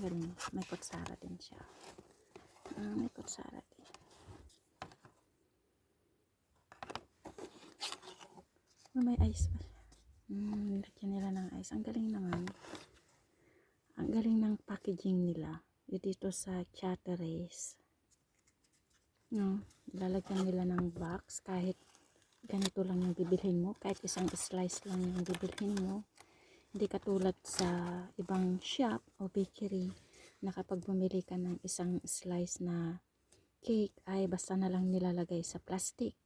galing. May kutsara din siya. Ah, may kutsara din. Oh, may ice pa siya. Hmm, lagyan nila ng ice. Ang galing naman. Ang galing ng packaging nila. Yung dito sa Chateraise. No, lalagyan nila ng box kahit ganito lang yung bibilhin mo. Kahit isang slice lang yung bibilhin mo. Hindi katulad sa ibang shop o bakery na kapag bumili ka ng isang slice na cake ay basta na lang nilalagay sa plastic.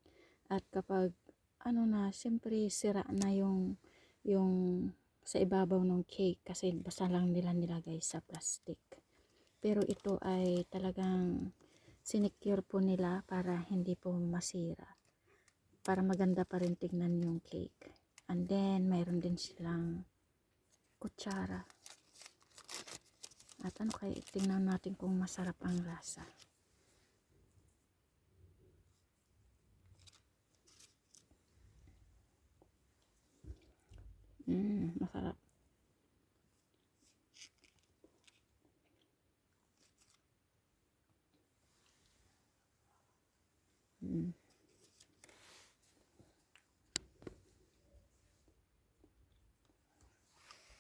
At kapag ano na, siyempre sira na yung yung sa ibabaw ng cake kasi basta lang nila nilagay sa plastic. Pero ito ay talagang sinecure po nila para hindi po masira. Para maganda pa rin tignan yung cake. And then, mayroon din silang kutsara. At ano kaya tingnan natin kung masarap ang lasa. Mm, masarap.